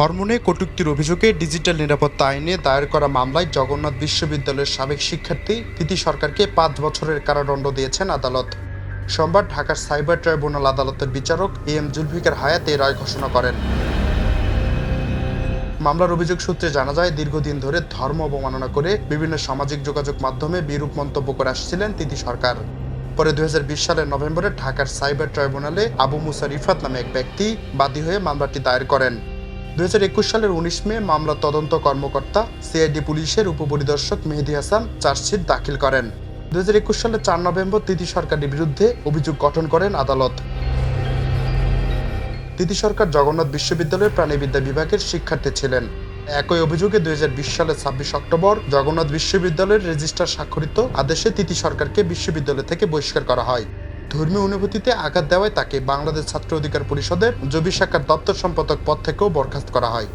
ধর্ম নিয়ে কটূক্তির অভিযোগে ডিজিটাল নিরাপত্তা আইনে দায়ের করা মামলায় জগন্নাথ বিশ্ববিদ্যালয়ের সাবেক শিক্ষার্থী তিথি সরকারকে পাঁচ বছরের কারাদণ্ড দিয়েছেন আদালত। সোমবার ঢাকার সাইবার ট্রাইব্যুনাল আদালতের বিচারক এ এম জুলফিকার হায়াত এই রায় ঘোষণা করেন। মামলার অভিযোগ সূত্রে জানা যায়, দীর্ঘদিন ধরে ধর্ম অবমাননা করে বিভিন্ন সামাজিক যোগাযোগ মাধ্যমে বিরূপ মন্তব্য করে আসছিলেন তিতি সরকার। পরে দু হাজার বিশ সালের নভেম্বরে ঢাকার সাইবার ট্রাইব্যুনালে আবু মুসা রিফাত নামে এক ব্যক্তি বাদী হয়ে মামলাটি দায়ের করেন। দু হাজার একুশ সালের উনিশ মে মামলা তদন্ত কর্মকর্তা, সিআইডি পুলিশের উপপরিদর্শক মেহেদি হাসান চার্জশিট দাখিল করেন। দুই সালের চার নভেম্বর তিতি সরকারের বিরুদ্ধে অভিযোগ গঠন করেন আদালত। তিতি সরকার জগন্নাথ বিশ্ববিদ্যালয়ের প্রাণীবিদ্যা বিভাগের শিক্ষার্থী ছিলেন। একই অভিযোগে দুই হাজার বিশ সালের ছাব্বিশ অক্টোবর জগন্নাথ বিশ্ববিদ্যালয়ের রেজিস্ট্রার স্বাক্ষরিত আদেশে তিতি সরকারকে বিশ্ববিদ্যালয় থেকে বহিষ্কার করা হয়। ধর্মীয় অনুভূতিতে আঘাত দেওয়ায় তাকে বাংলাদেশ ছাত্র অধিকার পরিষদের জবি শাখার দপ্তর সম্পাদক পদ থেকেও বরখাস্ত করা হয়।